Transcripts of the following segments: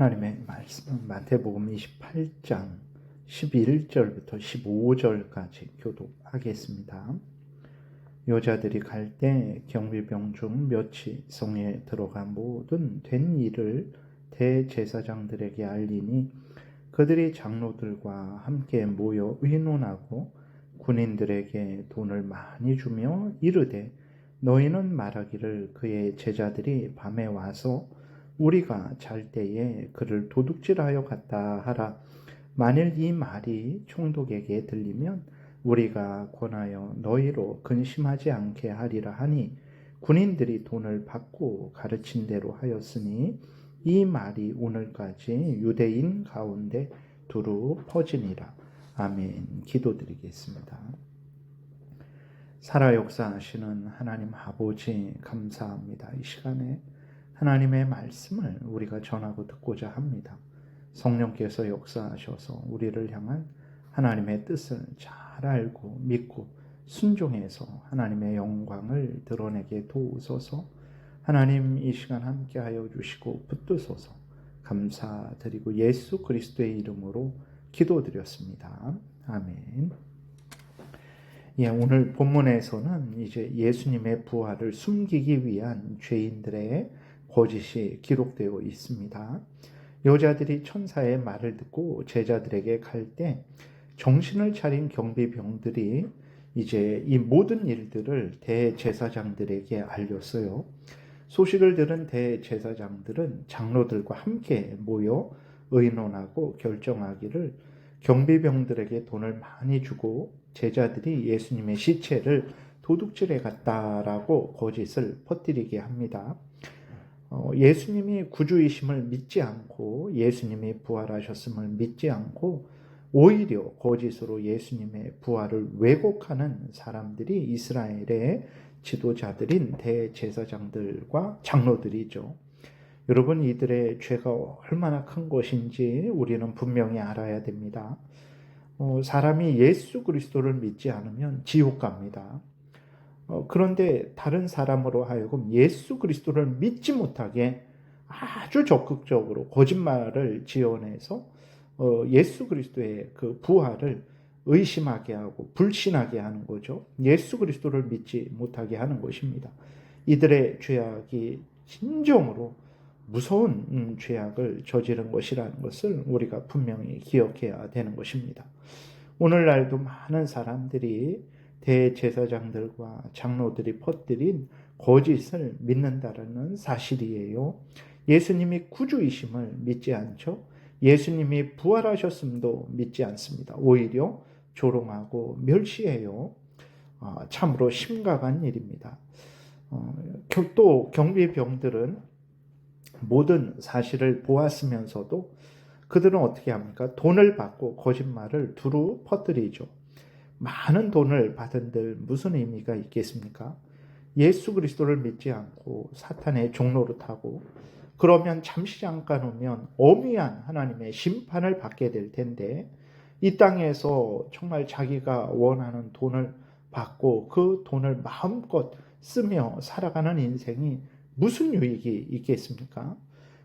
하나님의 말씀 마태복음 28장 11절부터 15절까지 교독하겠습니다. 여자들이 갈 때 경비병 중 몇이 성에 들어가 모든 된 일을 대제사장들에게 알리니 그들이 장로들과 함께 모여 의논하고 군인들에게 돈을 많이 주며 이르되 너희는 말하기를 그의 제자들이 밤에 와서 우리가 잘 때에 그를 도둑질하여 갔다 하라. 만일 이 말이 총독에게 들리면 우리가 권하여 너희로 근심하지 않게 하리라 하니 군인들이 돈을 받고 가르친 대로 하였으니 이 말이 오늘까지 유대인 가운데 두루 퍼지니라. 아멘. 기도드리겠습니다. 살아 역사하시는 하나님 아버지 감사합니다. 이 시간에 하나님의 말씀을 우리가 전하고 듣고자 합니다. 성령께서 역사하셔서 우리를 향한 하나님의 뜻을 잘 알고 믿고 순종해서 하나님의 영광을 드러내게 도우소서 하나님 이 시간 함께하여 주시고 붙드소서 감사드리고 예수 그리스도의 이름으로 기도드렸습니다. 아멘. 예, 오늘 본문에서는 이제 예수님의 부활을 숨기기 위한 죄인들의 거짓이 기록되어 있습니다. 여자들이 천사의 말을 듣고 제자들에게 갈 때 정신을 차린 경비병들이 이제 이 모든 일들을 대제사장들에게 알렸어요. 소식을 들은 대제사장들은 장로들과 함께 모여 의논하고 결정하기를 경비병들에게 돈을 많이 주고 제자들이 예수님의 시체를 도둑질해 갔다라고 거짓을 퍼뜨리게 합니다. 어, 예수님이 구주이심을 믿지 않고 예수님이 부활하셨음을 믿지 않고 오히려 거짓으로 예수님의 부활을 왜곡하는 사람들이 이스라엘의 지도자들인 대제사장들과 장로들이죠. 여러분 이들의 죄가 얼마나 큰 것인지 우리는 분명히 알아야 됩니다. 어, 사람이 예수 그리스도를 믿지 않으면 지옥 갑니다. 어, 그런데 다른 사람으로 하여금 예수 그리스도를 믿지 못하게 아주 적극적으로 거짓말을 지어내서 어, 예수 그리스도의 그 부활을 의심하게 하고 불신하게 하는 거죠. 예수 그리스도를 믿지 못하게 하는 것입니다. 이들의 죄악이 진정으로 무서운 음, 죄악을 저지른 것이라는 것을 우리가 분명히 기억해야 되는 것입니다. 오늘날도 많은 사람들이 대제사장들과 장로들이 퍼뜨린 거짓을 믿는다라는 사실이에요. 예수님이 구주이심을 믿지 않죠. 예수님이 부활하셨음도 믿지 않습니다. 오히려 조롱하고 멸시해요. 어, 참으로 심각한 일입니다. 어, 또 경비병들은 모든 사실을 보았으면서도 그들은 어떻게 합니까? 돈을 받고 거짓말을 두루 퍼뜨리죠. 많은 돈을 받은들 무슨 의미가 있겠습니까? 예수 그리스도를 믿지 않고 사탄의 종로로 타고 그러면 잠시 잠깐 오면 어미한 하나님의 심판을 받게 될 텐데 이 땅에서 정말 자기가 원하는 돈을 받고 그 돈을 마음껏 쓰며 살아가는 인생이 무슨 유익이 있겠습니까?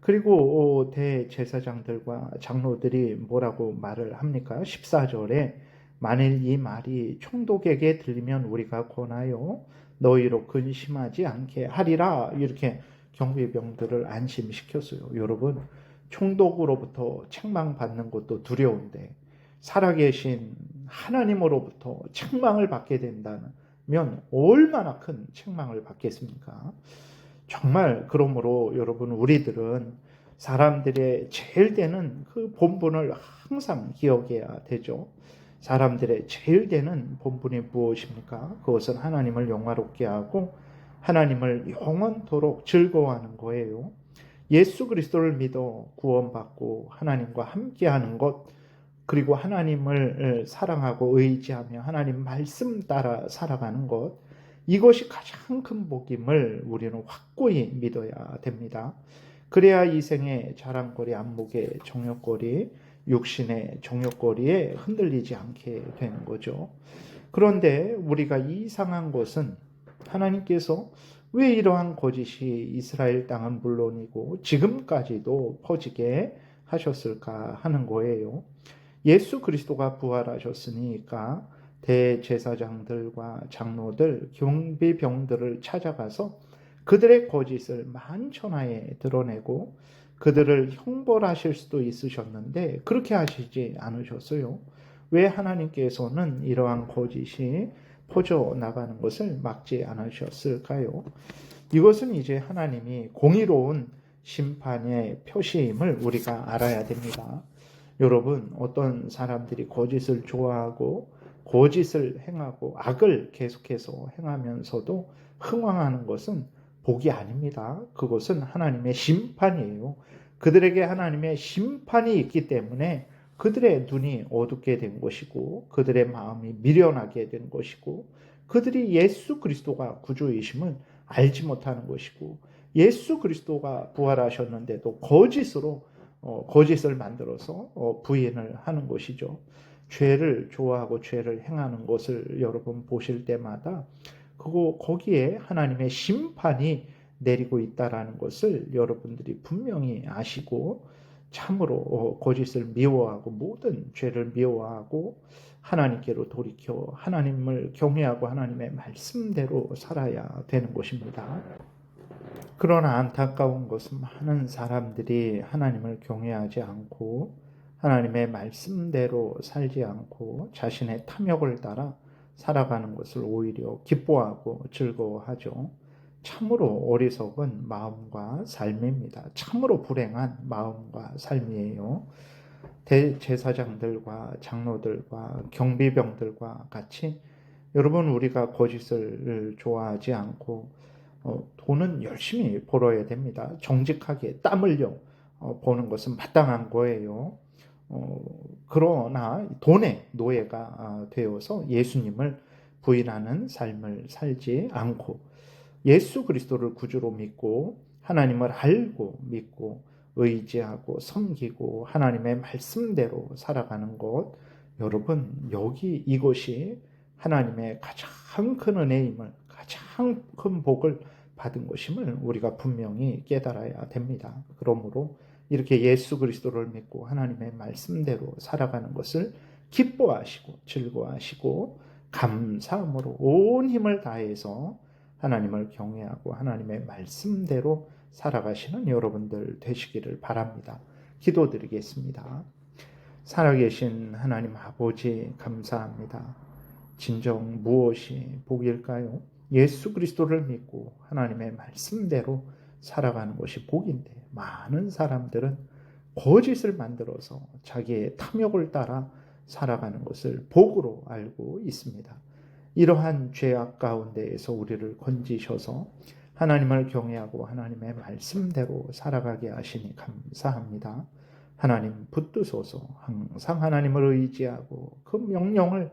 그리고 어, 대제사장들과 장로들이 뭐라고 말을 합니까? 14절에 만일 이 말이 총독에게 들리면 우리가 권하여 너희로 근심하지 않게 하리라 이렇게 경비병들을 안심시켰어요. 여러분 총독으로부터 책망받는 것도 두려운데 살아계신 하나님으로부터 책망을 받게 된다면 얼마나 큰 책망을 받겠습니까? 정말 그러므로 여러분 우리들은 사람들의 제일 되는 그 본분을 항상 기억해야 되죠. 사람들의 제일 되는 본분이 무엇입니까? 그것은 하나님을 영화롭게 하고 하나님을 영원토록 즐거워하는 거예요. 예수 그리스도를 믿어 구원받고 하나님과 함께하는 것, 그리고 하나님을 사랑하고 의지하며 하나님 말씀 따라 살아가는 것, 이것이 가장 큰 복임을 우리는 확고히 믿어야 됩니다. 그래야 이 생의 자랑거리, 안목의 정욕거리, 육신의 정욕거리에 흔들리지 않게 되는 거죠. 그런데 우리가 이상한 것은 하나님께서 왜 이러한 거짓이 이스라엘 땅은 물론이고 지금까지도 퍼지게 하셨을까 하는 거예요. 예수 그리스도가 부활하셨으니까 대제사장들과 장로들, 경비병들을 찾아가서 그들의 거짓을 만천하에 드러내고 그들을 형벌하실 수도 있으셨는데 그렇게 하시지 않으셨어요. 왜 하나님께서는 이러한 거짓이 퍼져 나가는 것을 막지 않으셨을까요? 이것은 이제 하나님이 공의로운 심판의 표시임을 우리가 알아야 됩니다. 여러분, 어떤 사람들이 거짓을 좋아하고 거짓을 행하고 악을 계속해서 행하면서도 흥왕하는 것은 복이 아닙니다. 그것은 하나님의 심판이에요. 그들에게 하나님의 심판이 있기 때문에 그들의 눈이 어둡게 된 것이고 그들의 마음이 미련하게 된 것이고 그들이 예수 그리스도가 구주이심을 알지 못하는 것이고 예수 그리스도가 부활하셨는데도 거짓으로 어, 거짓을 만들어서 어, 부인을 하는 것이죠. 죄를 좋아하고 죄를 행하는 것을 여러분 보실 때마다 그거 거기에 하나님의 심판이 내리고 있다라는 것을 여러분들이 분명히 아시고 참으로 어, 거짓을 미워하고 모든 죄를 미워하고 하나님께로 돌이켜 하나님을 경외하고 하나님의 말씀대로 살아야 되는 것입니다. 그러나 안타까운 것은 많은 사람들이 하나님을 경외하지 않고 하나님의 말씀대로 살지 않고 자신의 탐욕을 따라 살아가는 것을 오히려 기뻐하고 즐거워하죠. 참으로 어리석은 마음과 삶입니다. 참으로 불행한 마음과 삶이에요. 대제사장들과 장로들과 경비병들과 같이 여러분 우리가 거짓을 좋아하지 않고 어, 돈은 열심히 벌어야 됩니다. 정직하게 땀 흘려 어, 버는 것은 마땅한 거예요. 어, 그러나 돈의 노예가 아, 되어서 예수님을 부인하는 삶을 살지 않고 예수 그리스도를 구주로 믿고 하나님을 알고 믿고 의지하고 섬기고 하나님의 말씀대로 살아가는 것 여러분 여기 이것이 하나님의 가장 큰 은혜임을 가장 큰 복을 받은 것임을 우리가 분명히 깨달아야 됩니다. 그러므로 이렇게 예수 그리스도를 믿고 하나님의 말씀대로 살아가는 것을 기뻐하시고 즐거워하시고 감사함으로 온 힘을 다해서 하나님을 경외하고 하나님의 말씀대로 살아가시는 여러분들 되시기를 바랍니다. 기도드리겠습니다. 살아계신 하나님 아버지 감사합니다. 진정 무엇이 복일까요? 예수 그리스도를 믿고 하나님의 말씀대로 살아가는 것이 복인데 많은 사람들은 거짓을 만들어서 자기의 탐욕을 따라 살아가는 것을 복으로 알고 있습니다. 이러한 죄악 가운데에서 우리를 건지셔서 하나님을 경외하고 하나님의 말씀대로 살아가게 하시니 감사합니다. 하나님 붙드소서 항상 하나님을 의지하고 그 명령을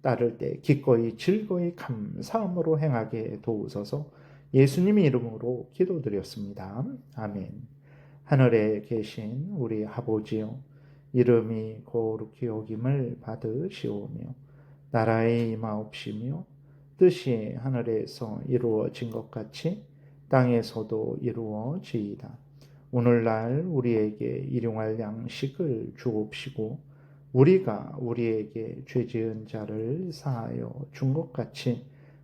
따를 때 기꺼이 즐거이 감사함으로 행하게 도우소서 예수님의 이름으로 기도드렸습니다. 아멘. 하늘에 계신 우리 아버지요 이름이 거룩히 여김을 받으시오며 나라의 임하옵시며 뜻이 하늘에서 이루어진 것 같이 땅에서도 이루어지이다. 오늘날 우리에게 일용할 양식을 주옵시고 우리가 우리에게 죄 지은 자를 사하여 준 것 같이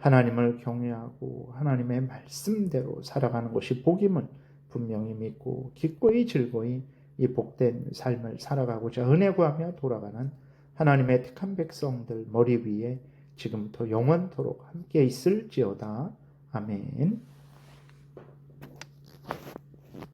하나님을 경외하고 하나님의 말씀대로 살아가는 것이 복임을 분명히 믿고 기꺼이 즐거이 이 복된 삶을 살아가고자 은혜 구하며 돌아가는 하나님의 택한 백성들 머리 위에 지금부터 영원토록 함께 있을지어다. 아멘.